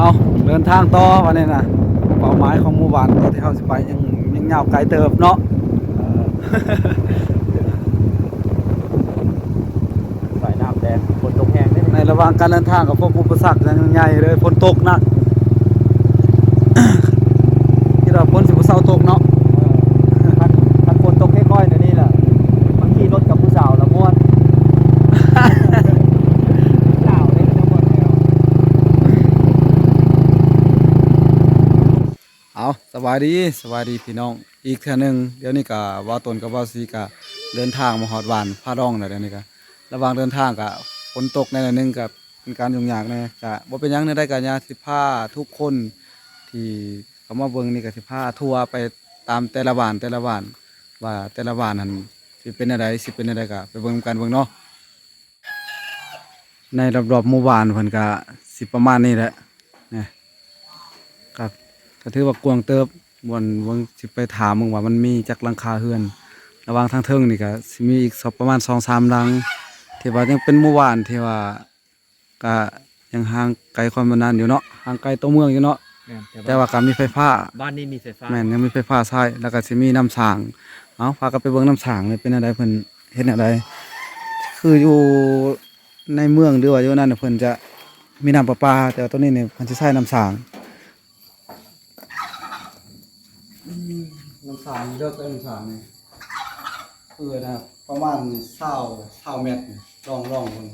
เอาเดินทางต่อวันนี้นะเป้าหมายของหมู่บ้านที่เขาสิไปยังยังยาวไกลเติบเนาะเออสายน้ำแดงฝนตกแห้งได้ในระหว่างการเดินทางกับพวกอุปสรรคยังใหญ่เลยฝนตกหนักที่เราฝนสิบเศร้าตกเนาะ พันพันฝนตกค่อยๆเดี๋ยวนี้แหละบางทีรถกับผู้สาวละม่วนสาวเลยก็จะม่วนแล้ว เอาสบายดีสบายดีพี่น้องอีกเทื่อหนึงเดี๋ยวนี้ก็ว่าตนกับว่าซีก็เดินทางมาฮอดบ้านพาร่องแล้วเดี๋ยวนี้ก็ระหว่างเดินทางก็ฝนตกในหน่อยหนึงกับเป็นการยุ่งยากน่ก็บ่เป็นยังเนได้กันยาสิพาทุกคนที่เขามาเบิ่งนี่ก็สิพาทัวร์ไปตามแต่ละบ้านแต่ละบ้านว่าแต่ละบ้านนั้นสิเป็นอะไรสิเป็นอะไรก็ไปเบิ่งกันเบิ่งเนาะในรอบๆหมู่บ้านเพิ่นก็สิประมาณนี้แหละ ก็ถือว่ากวางเติบวันวันสิไปถามมึงว่ามันมีจักหลังคาเฮือน ระหว่างทางเทิงนี่ก็สิมีอีกสักประมาณ2-3หลังที่ว่ายังเป็นหมู่บ้านที่ว่าก็ยังห่างไกลความนานอยู่เนาะห่างไกลตัวเมืองอยู่เนาะแต่ว่าก็มีไฟฟ้าบ้านนี้มีไฟฟ้าแม่นยังมีไฟฟ้าใช้แล้วก็สิมีน้ำสางเอาพากันไปเบิ่งน้ำสางเลยเป็นอะไรเพิ่นเฮ็ดอะไรคืออยู่ในเมืองหรือว่าอยู่นั่นน่ะเพิ่นจะมีน้ำประปา แต่ว่าตัวนี้เนี่ยเพิ่นสิใช้น้ำสาง น้ำสางเลือกน้ำสางนี่คือนะประมาณ20 20เมตรนี่ลองลองเพิ่น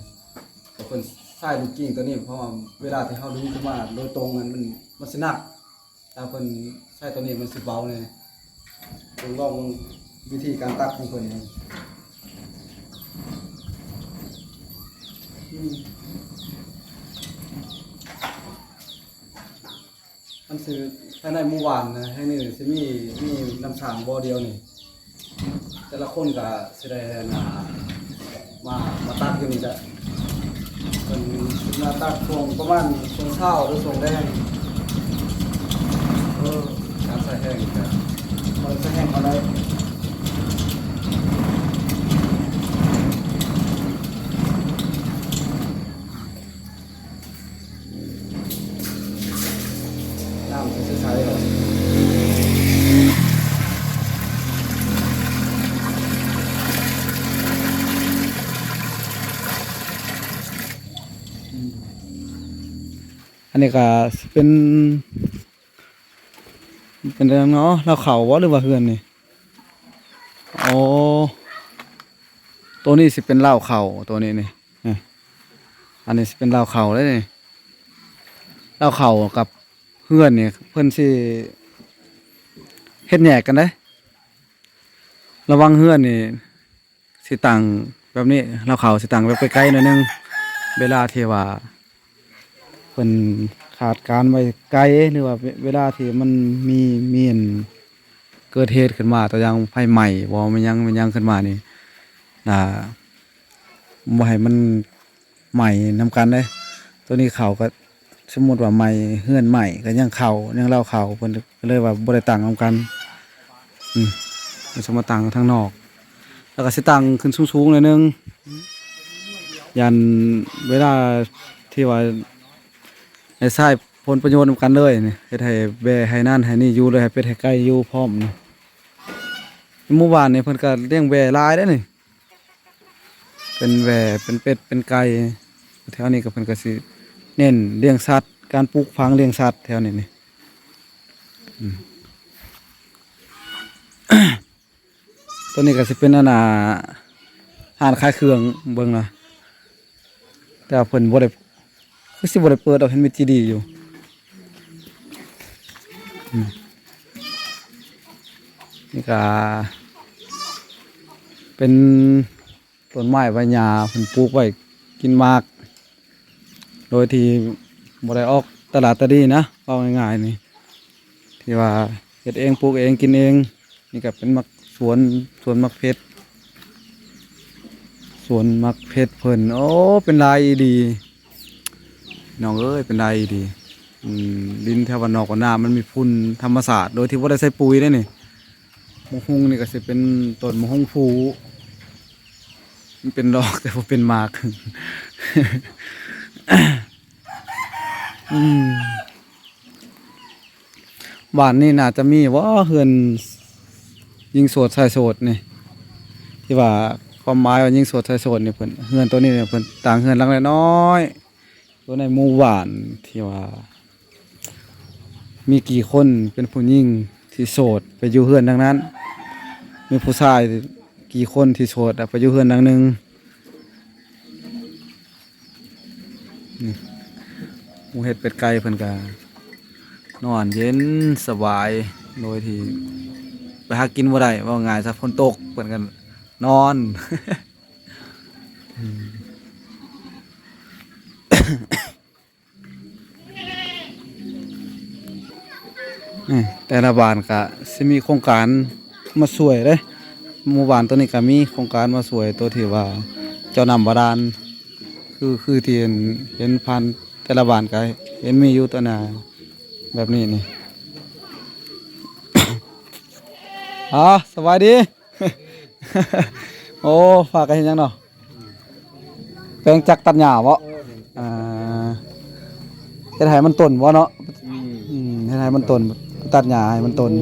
แต่เพิ่นใช้ลูกกิ้งตัวนี้เพราะว่าเวลาที่เฮาดึงขึ้นมาโดยตรงมันมันมันสิหนักถ้าเพิ่นใช้ตัวนี้มันสิเบาเลยเพิ่นลองวิธีการตักของเพิ่นมัน มันคือภายในหมู่บ้านนะให้นี่สิมีมีน้ำสางบ่อเดียวนี่แต่ละคนก็สิได้นะมามาตักอยู่นี่จ้ะเป็นมาตักช่วงประมาณช่วงเช้าหรือช่วงแดงเออน้ำใส่แห้งครับมันใส่แห้งเอาได้น้ำใส่ใส่หรอ อันนี้ก็เป็นเป็นเรื่องเนาะเราเข่าวะหรือว่าเฮือนนี่โอ้ตัวนี้สิเป็นเหล้าเข่าตัวนี้นี่อันนี้สิเป็นเหล้าเข่าเลยนี่เหล้าเข่ากับเฮือนนี่เพื่อนสิเฮ็ดแยกกันได้ระวังเฮือนนี่สิตังแบบนี้เหล้าเข่าสิตังแบบไกลๆหน่อยนึง เวลาที่ว่า พิ่นขาดการไว้ไกลหรือว่าเวลาที่มันมีมีอันเกิดเหตุขึ้นมาตัวอย่างไฟไหม้บ่มันยังมันยังขึ้นมานี่น่ะบ่ให้มันไหม้นำกันเด้ตัวนี้เขาก็สมมติว่าไหม้เฮือนไหม้ก็ยังเขายังเล่าเขาเพิ่นเลยว่าบ่ได้ตั้งนำกัน อืมมันจะมาตั้งทางนอก แล้วก็สิตั้งขึ้นสูงๆหน่อยนึงยันเวลาที่ว่า ให้ใช้ผลประโยชน์นำกันเลยนี่เฮ็ดให้แบให้นั่นให้นี่อยู่เลยให้เป็ดให้ไก่อยู่พร้อมนี่หมู่บ้านนี่เพิ่นก็เลี้ยงแบหลายได้อนี่เป็นแบเป็นเป็ดเป็นไก่แถวนี้ก็เพิ่นก็สิเน้นเลี้ยงสัตว์การปลูกฝังเลี้ยงสัตว์แถวนี้นี่อืม ตัวนี้ก็สิเป็นอันน่ะหานขายเครื่องเบิ่งนะแต่ว่าเพิ่นบ่ได้ คือสิบได้เปิดเอาเห็นมีจีดีอยู่นี่ก็เป็นต้นไม้ใบหญ้าเพิ่นปลูกไว้กินมาก โดยที่บ่ได้ออกตลาดตะดีนะเอาง่ายๆนี่ที่ว่าเฮ็ดเองปลูกเองกินเอง นี่ก็เป็นมักสวนสวนมักเพชรสวนมักเพชรเพิ่นโอ้เป็นลายดี น้องเอ้ยเป็นไรดีดินแถววันนอกวันนามันมีพุ่นธรรมศาสตร์โดยที่ว่าได้ใส่ปุ๋ยได้นี่มะฮุงนี่ก็สิเป็นต้นมะฮุงฟูมันเป็นดอกแต่ว่าเป็นมากบ้านนี่น่าจะมีว่าเฮือนยิงโสดชายโสดนี่ที่ว่าความหมายว่ายิงโสดชายโสดนี่เพิ่นเฮือนตัวนี้เนี่ยเพิ่นต่างเฮือนลังน้อย ตัวในหมู่บ้านที่ว่า มีกี่คนเป็นผู้หญิงที่โสดไปอยู่เฮือนดังนั้น มีผู้ชายกี่คนที่โสดอะไปอยู่เฮือนดังนึงหมูเห็ดเป็ดไก่เพิ่นก็นอนเย็นสบายโดยที่ไปหากินบ่ได้ว่าง่ายซะฝนตกเพิ่นกันนอนอ แต่ละบ้านก็สิมีโครงการมาช่วยเด้หมู่บ้านตัวนี้ก็มีโครงการมาช่วยตัวที่ว่า เจ้านำบาดาลคือคือที่เห็นเห็นพันแต่ละบ้านก็เห็นมีอยู่ตัวหนาแบบนี้นี่อ๋อสบายดี โอ้ฝากกันยังเนาะแปลงจักตัดหญ้าบ่ อ่าจะให้มันต้นบ่เนาะอืมให้ให้มันตนตัดหญ้าให้มันตน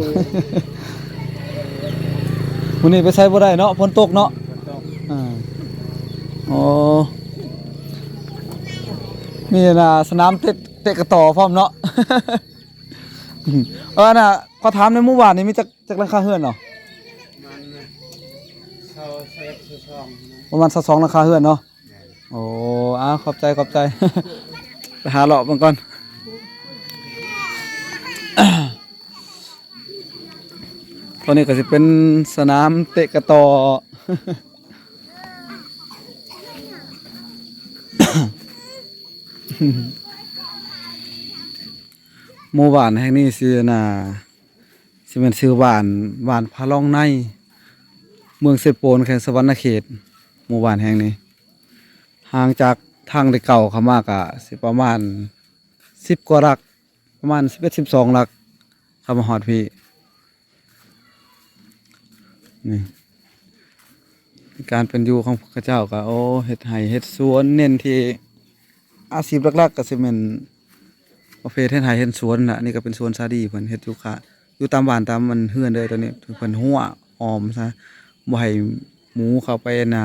มื้อนี้ไปใช้บ่ได้เนาะฝนตกเนาะอ่าโอ้มีน่ะสนามเตะเตะกระต่อพร้อมเนาะเออน่ะก็ถามในหมู่บ้านนี่มีจักจักหลังคาเฮือนเนาะมันเขาเซฟคือช่องนะประมาณสักสองหลังคาเฮือนเนาะ โอ้อ้าขอบใจขอบใจ ไปหาเลาะเบิ่งก่อนตอนนี้ก็จะเป็นสนามเตะกระต่อหมู่บ้านแห่งนี้ชื่อน่ะสิเป็นชื่อบ้านบ้านพะล่องใน เมืองเซโปนแขวงสวรรณเขตหมู่บ้านแห่งนี้ ห่างจากทางที่เก่าเขามากอะสิประมาณสิบกว่าลัก ประมาณสิบเอ็ดสิบสองลักเข้ามาหอดพี่นี่การเป็นอยู่ของพระเจ้าก็โอ้เฮ็ดไห้เฮ็ดสวนเน้นที่อาชีพหลักๆก็สิเป็นประเภทเฮ็ดไห้เฮ็ดสวนน่ะนี่ก็เป็นสวนซาดีเพิ่นเฮ็ดอยู่ค่ะอยู่ตามบ้านตามมันเฮือนเลยตอนนี้เพิ่นหัวออมซะบ่ให้หมูเข้าไปน่ะ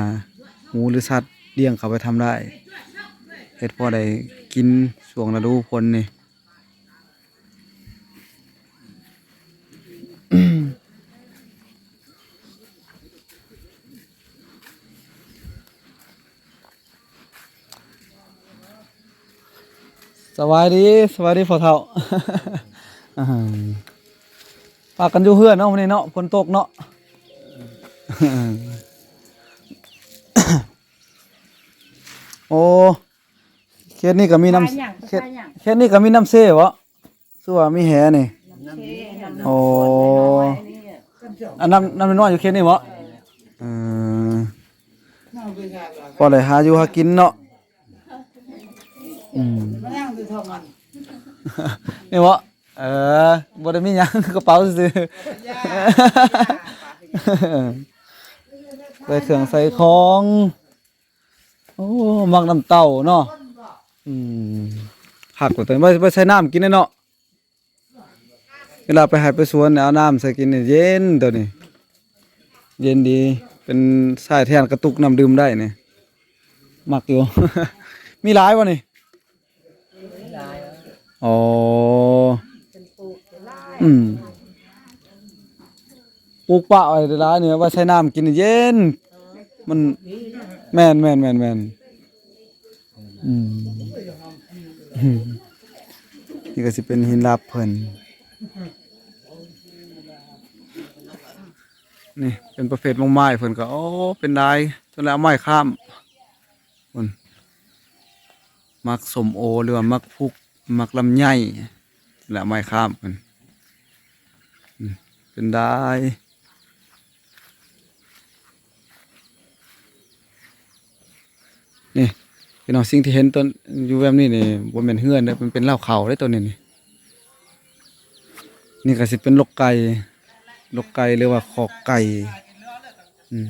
หมูหรือสัตว์ ลี้ยงเขาไปทำได้เฮ็ดพอได้กินช่วงฤดูฝนนี่สวัสดีสวัสดีพ่อเฒ่าอ่ากกันอยู่เฮือนเนาะวันนี้เนาะฝนตกเนาะ โอ้ เขตนี้ก็มีน้ำเขตเขตนี้ก็มีน้ำเซ่บ่สัวามีแหนี่โอ้อันน้ำน้ำน้อยอยู่เขตนี้บ่เออพอได้หาอยู่หากินเนาะอืมนี่วะเออบ่ได้มีหยังกระเป๋าซื่อๆใส่เครื่องใส่ของ โอ้ มักน้ำเต้าเนาะ อืมหักกว่าตัวนี้บ่บ่ใช้น้ำกินเนาะเวลาไปหาไปสวนเนี่ยเอาน้ำใส่กินนี่เย็นตัวนี้ เย็นดี เป็นสายแทนกระตุกน้ำดื่มได้นี่มักอยู่ มีหลายบ่นี่อ๋ออืมปลูกป่าไว้ในร้านเนี่ยว่าใช้น้ำกินเย็น มันแม่นแม่นแม่นแม่น อืมนี่ก็สิเป็นหินลาบเพิ่นนี่เป็นประเภทมงไม้เพิ่นก็โอ้เป็นได้จนแล้วไม้ข้ามเพิ่นมักสมโอหรือว่ามักพุกมักลำไยและไม้ข้ามมันอืมเป็นได้นี่ี่น้องสิ่งที่เห็นต้นอยู่แบบนี้นี่บนเป็นเฮือนเด้มันเป็นเหล่าเขาได้ตัวนี้นี่นี่ก็สิเป็นลกไก่ลกไก่หรือว่าขอกไก่อืม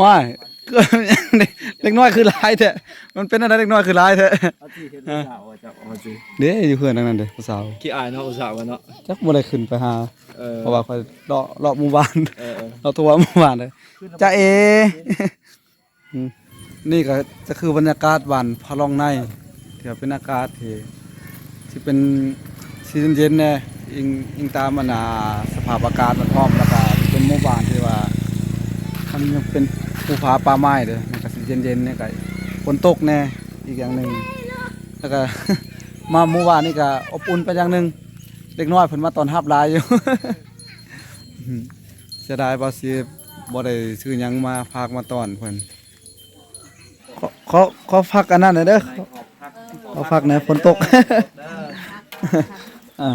ว้ายเล็กน้อยคือลายแต่ มันเป็นอะไรเล็กน้อยคือหลายแท้เอาที่เฮ็ดผู้สาวอะจะเอาสิเด้อยู่เพื่อนทั้งนั้นเด้ผู้สาวขี้อายเนาะผู้สาวกันเนาะจักบ่ได้ขึ้นไปหาเออเพราะว่าค่อยเลาะเลาะหมู่บ้านเออเออเราตัวเมื่อวานเลยจ้าเออืมนี่ก็จะคือบรรยากาศบ้านพะลองในที่ว่าเป็นอากาศที่ที่เป็นซีเย็นๆแน่อิงอิงตามมันน่ะสภาพอากาศมันพร้อมแล้วก็เป็นหมู่บ้านที่ว่ามันยังเป็นภูผาป่าไม้เด้อมันก็สิเย็นๆเนี่ยก็ ฝนตกแน่อีกอย่างหนึ่งแล้วก็มาหมู่บ้านนี่ก็อบอุ่นไปอย่างหนึ่งเด็กน้อยเพิ่นมาตอนรับลายอยู่ เสียดายบ่สิบ่ได้ซื้อหยังมาพากมาตอนเพิ่นขอขอขอพักอันนั้นหน่อยเด้อขอพักหน่อยฝนตกอ่า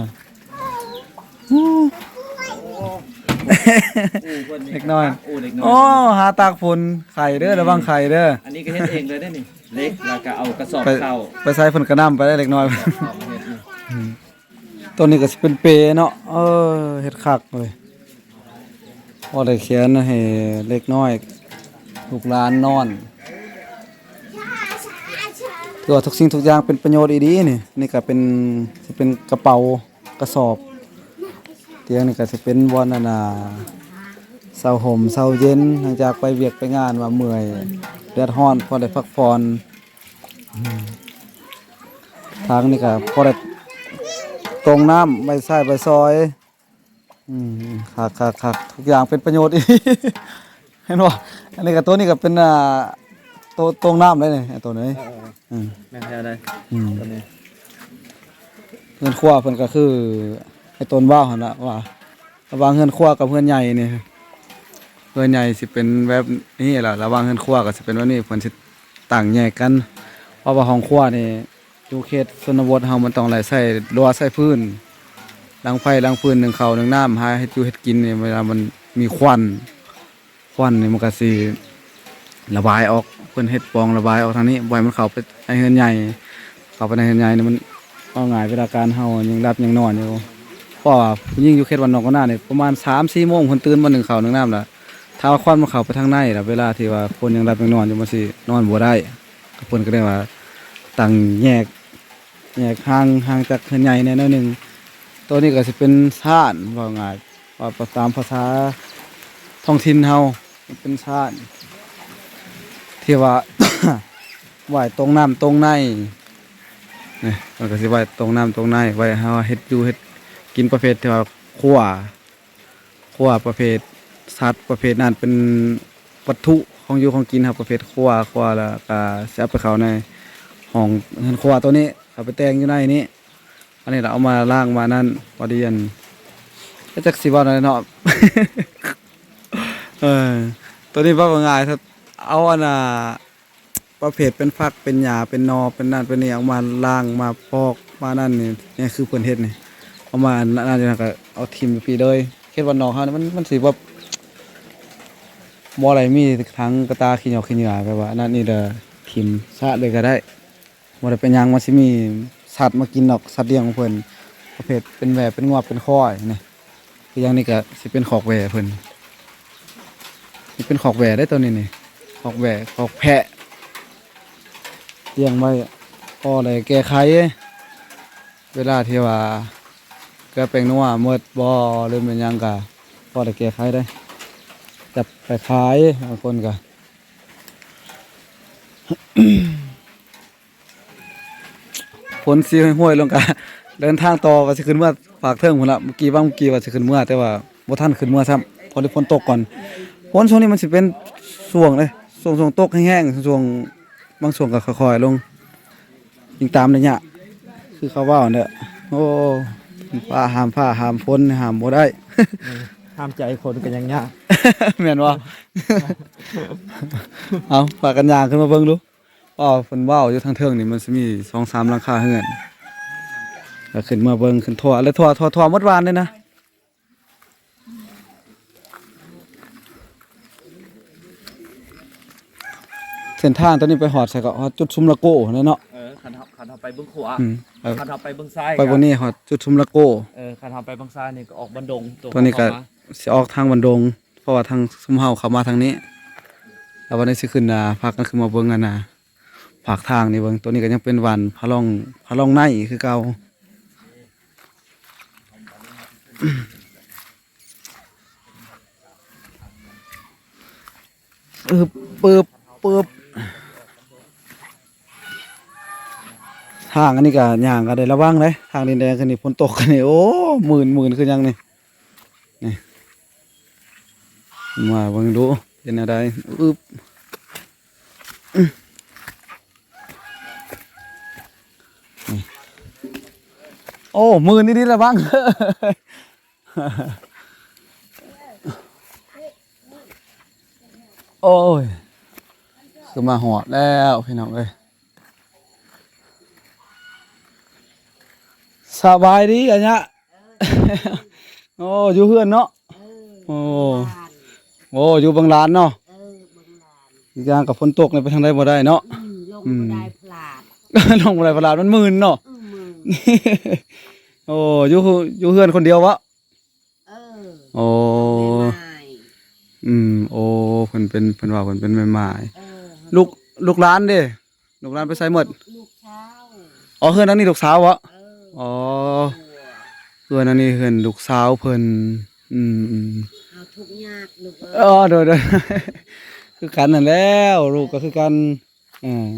เล็กน้อยโอ้เล็กน้อย โอ้หาตากฝนไข่เด้อระวังไข่เด้ออันนี้ก็เฮ็ดเองเลยได้นี่ เล็กแล้วก็เอากระสอบไปเข้าไปใส่เพิ่นกระน้ำไปได้เล็กน้อย เอามาเฮ็ดนี่ตัวนี้ก็สิเป็นเปเนาะ เออเฮ็ดคักเลยพอได้เขียนให้เล็กน้อยลูกหลานนอนตัวาทุกสิ่งทุกอย่างเป็นประโยชน์อีดีนี่ นี่ก็เป็นสิเป็นกระเป๋ากระสอบ เตียงนี่ก็สิเป็นวอนนานาเสาห่มเสาเย็นหลังจากไปเวียกไปงานว่าเมื่อยเดือดร้อนพอได้พักผ่อนอืมทางนี่ก็พอได้ตรงน้ำใบไส้ใบซอยอืมคักคักคักทุกอย่างเป็นประโยชน์อีเห็นบ่อันนี้กับตัวนี้ก็เป็นอ่าตัวตรงน้ำเลยนี่ไอ้ตัวนี้เอออืมแม่นแท้ได้อืมตัวนี้เพื่อนครัวเพิ่นก็คือไอ้ต้นว่าวหันน่ะว่าระว่างเฮือนครัวกับเฮือนใหญ่นี่เฮือนใหญ่สิเป็นแบบนี้ล่ะระว่างเฮือนครัวก็สิเป็นว่านี่เพิ่นสิต่างแยกกัน เพราะว่าห้องครัวนี่อยู่เขตชนบทเฮามันต้องหลายใส่รั้วใส่พื้นล้างไฟล้างฟืนหนึ่งเขาหนึ่งน้ำหาให้อยู่เฮ็ดกินเนี่ยเวลามันมีควันควันนี่มันก็สิระบายออกเพิ่อนเฮ็ดปองระบายออกทางนี้บ่ให้มันเข้าไปในเฮือนใหญ่เข้าไปในเฮือนใหญ่เนี่ยมันเอาง่ายเวลาการเฮายังรับยังนอนอยู่ เพราะว่าผู้หญิงอยู่เขตวันนอกก็น่าเนี่ยประมาณ3-4โมงเพิ่นตื่นมาหนึ่งเขาหนึ่งน้ำละถ้าวควันมันเขาไปทางในละเวลาที่ว่าคนยังรับยังนอนอยู่มันสินอนบ่ได้ก็เพิ่นก็เลยว่าตั้งแยกแยกห่างห่างจากเฮือนใหญ่แน่น้อยหนึ่งตัวนี้ก็สิเป็นซ่านว่าง่ายว่าตามภาษาท้องถิ่นเฮาเป็นซ่านที่ว่าไหวตรงน้ำตรงในนี่มันก็สิไหวตรงน้ำตรงในไว้เฮาเฮ็ดอยู่เฮ็ด กินประเภทที่ว่าขั่วขั่วประเภทสัตว์ประเภทนั้นเป็นวัตถุของอยู่ของกินครับประเภทขั่วขั่วแล้วก็สิเอาไปเขาในห้องเฮือนขั่วตัวนี้เอาไปแต่งอยู่ในนี้ อันนี้เราเอามาล่างมานั่นพอดีอันก็จักสิว่าอะไรเนาะเออตัวนี้ว่าว่าง่ายถ้าเอาอันน่ะประเภทเป็นฟักเป็นหญ้าเป็นนอเป็นนั่นเป็นนี่เอามาล่างมาพอกมานั่นนี่นี่คือเพิ่นเฮ็ดนี่ เอามานั่นนี่ก็เอาทิมไปปีเลยเฮ็ดว่านอกเฮานี่มันมันสิว่าบ่อะไรมีทั้งกระตาขี้เหนียวขี้เหงื่อแบบว่าอันนั่นนี่เด้อทิ่มซะเลยก็ได้บ่ได้เป็นหยังมันสิมีสัตว์มากินดอกสัตว์เลี้ยงของเพิ่นประเภทเป็นแหวเป็นงวบเป็นข้อยนี่คืออย่างนี้ก็สิเป็นขอกแหวเพิ่นนี่เป็นขอกแหวได้ตัวนี้นี่ขอกแหวขอกแพะเลี้ยงไว้พอได้แก้ไขเวลาที่ว่า กิดเป็นนัวหมดบ่หรือเป็นยังก็พอได้แก้ไขได้จับไปขายบางคนก็ฝนสีห้วยลงกะเดินทางต่อก็สิขึ้นเมื่อฝากเทิงพุ่นละเมื่อกี้ว่าเมื่อกี้ว่าสิขึ้นเมื่อแต่ว่าบ่ทันขึ้นเมื่อซ้ำพอได้ฝนตกก่อนฝนช่วงนี้มันสิเป็นช่วงเลยช่วงช่วงตกแห้งๆช่วงบางช่วงก็ค่อยๆลงยิงตามระยะคือเขาว่าเนี่ยโอ้ ฟ้าห้ามฟ้าห้ามฝนห้ามบ่ได้ ห้ามใจคนกันยังยากแม่นบ่เอาฝากกันยางขึ้นมาเบิ่งดูอ๋อเพิ่นเว้าอยู่ทางเทิงนี่มันสิมี2-3หลังคาเฮือนก็ขึ้นมาเบิ่งขึ้นทั่วแล้วทั่วทั่วทั่วหมดวานเลยนะเส้นทางตัวนี้ไปหอดใส่ก็ฮอดจุดชุมละโก้นั่นเนาะเออ คันเฮาคันเฮาไปเบื้องขวาอืมไปคันเฮาไปเบื้องซ้ายไปบนนี้หอดจุดชุมละโก้เออคันเฮาไปเบื้องซ้ายนี่ก็ออกบันดงตัวนี้ก็เข้ามาสิออกทางบันดง เพราะว่าทางซุมเฮาเข้ามาทางนี้ แล้ววันนี้สิขึ้นน่ะพากันขึ้นมาเบิ่งกันน่ะภาคทางนี่เบิ่งตัวนี้ก็ยังเป็นวันพะลองพะลองในคือเก่าปึ๊บปึ๊บปึ๊บ ทางอันนี้ก็ย่างก็ได้ระวังเลยทางดินแดงคือนี่ฝนตกกันนี่โอ้หมื่นหมื่นคือยังนี่นี่มาเบิ่งดูเป็นอะไรอึบอื้อนี่โอ้หมื่นนี่ๆระวังโอ้ยคือมาหอดแล้วพี่น้องเอ้ย สบายดีอันเนี้ยโอ้อยู่เพื่อนเนาะโอ้โอ้อยู่บางลานเนาะเออเบิ่งหลานอีกอย่างกับฝนตกเนี่ยไปทางใดบ่ได้เนาะอืมลงบ่ได้พลาดลงบ่ได้ประหลาดมันมื่นเนาะอืมมึงโอ้อยู่อยู่เพื่อนคนเดียววะเออโอ้แม่ไม้อืมโอ้เพิ่นเป็นเพิ่นว่าเพิ่นเป็นแม่ไม้เออลูกลูกหลานเด้ลูกหลานไปใส่หมดลูกเช้าอ๋อเฮือนนั้นนี่ลูกสาววะเอออ๋อตัวเพื่อนอันนี้เพื่อนลูกสาวเพิ่นอืมอืมเอาทุกข์ยากลูกเอ้ยอ๋อเดี๋ยวเดี๋ยวคือกันนั่นแล้วลูกก็คือกันอ่า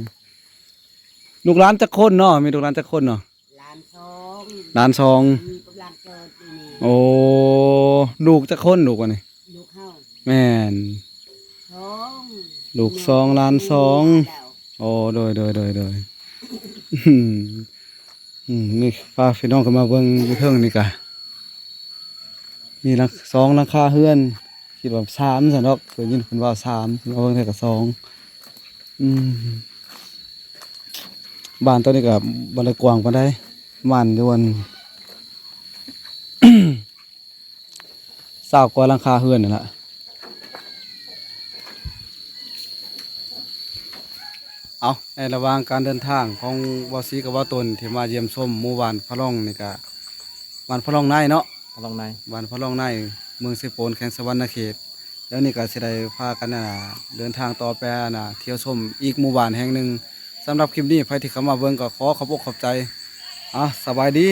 ลูกหลานจักคนเนาะมีลูกหลานจักคนเนาะหลานสองหลานสองมีกำลังเกิดอีนี่โอ้ลูกจักคนลูกวะนี่ลูกเฮาแม่น สองลูกสองหลานสอง แล้วโอ้โดยโดยโดยโดยอืม อืมนี่พาพี่น้องกันมาเบิ่งอยู่เทิงนี่กะมีลังสองลังคาเฮือนคิดว่าสามสันดอกเคยยินคนว่าสามเราเบิ่งแต่กับสองอืมบ้านตัวนี้กับบานไดกว้างปานใดบ้านยวนสาวกว่าลังคาเฮือนนั่แหละ เอาในระหว่างการเดินทางของวาซีกับว่าตนที่มาเยี่ยมชมหมู่บ้านพะล่องนี่กะบ้านพะล่องในเนาะลองในบ้านพะล่องในเมืองเซโปนแข่งสวรรณเขต แล้วนี่ก็สิได้พากันน่ะเดินทางต่อไปน่ะเที่ยวชมอีกหมู่บ้านแห่งหนึ่งสำหรับคลิปนี้ใครที่เข้ามาเบิ่งก็ขอขอบอกขอบใจอะสบายดี